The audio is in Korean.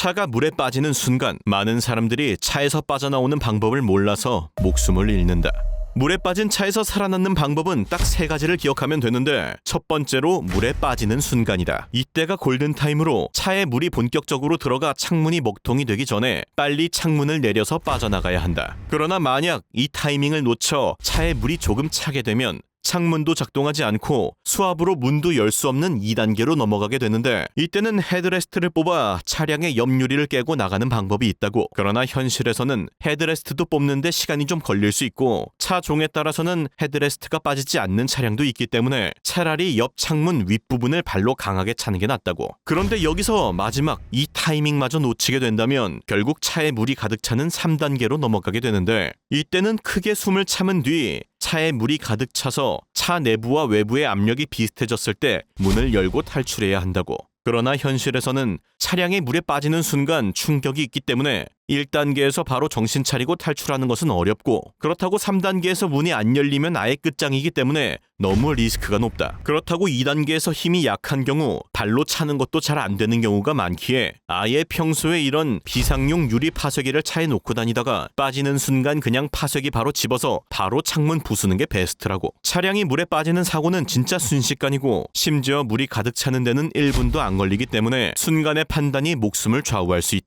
차가 물에 빠지는 순간 많은 사람들이 차에서 빠져나오는 방법을 몰라서 목숨을 잃는다. 물에 빠진 차에서 살아남는 방법은 딱 세 가지를 기억하면 되는데 첫 번째로 물에 빠지는 순간이다. 이때가 골든 타임으로 차에 물이 본격적으로 들어가 창문이 먹통이 되기 전에 빨리 창문을 내려서 빠져나가야 한다. 그러나 만약 이 타이밍을 놓쳐 차에 물이 조금 차게 되면 창문도 작동하지 않고 수압으로 문도 열 수 없는 2단계로 넘어가게 되는데 이때는 헤드레스트를 뽑아 차량의 옆유리를 깨고 나가는 방법이 있다고. 그러나 현실에서는 헤드레스트도 뽑는데 시간이 좀 걸릴 수 있고 차 종에 따라서는 헤드레스트가 빠지지 않는 차량도 있기 때문에 차라리 옆 창문 윗부분을 발로 강하게 차는 게 낫다고. 그런데 여기서 마지막 이 타이밍마저 놓치게 된다면 결국 차에 물이 가득 차는 3단계로 넘어가게 되는데 이때는 크게 숨을 참은 뒤 차에 물이 가득 차서 차 내부와 외부의 압력이 비슷해졌을 때 문을 열고 탈출해야 한다고. 그러나 현실에서는 차량이 물에 빠지는 순간 충격이 있기 때문에 1단계에서 바로 정신 차리고 탈출하는 것은 어렵고 그렇다고 3단계에서 문이 안 열리면 아예 끝장이기 때문에 너무 리스크가 높다. 그렇다고 2단계에서 힘이 약한 경우 발로 차는 것도 잘 안 되는 경우가 많기에 아예 평소에 이런 비상용 유리 파쇄기를 차에 놓고 다니다가 빠지는 순간 그냥 파쇄기 바로 집어서 바로 창문 부수는 게 베스트라고. 차량이 물에 빠지는 사고는 진짜 순식간이고 심지어 물이 가득 차는 데는 1분도 안 걸리기 때문에 순간의 판단이 목숨을 좌우할 수 있다.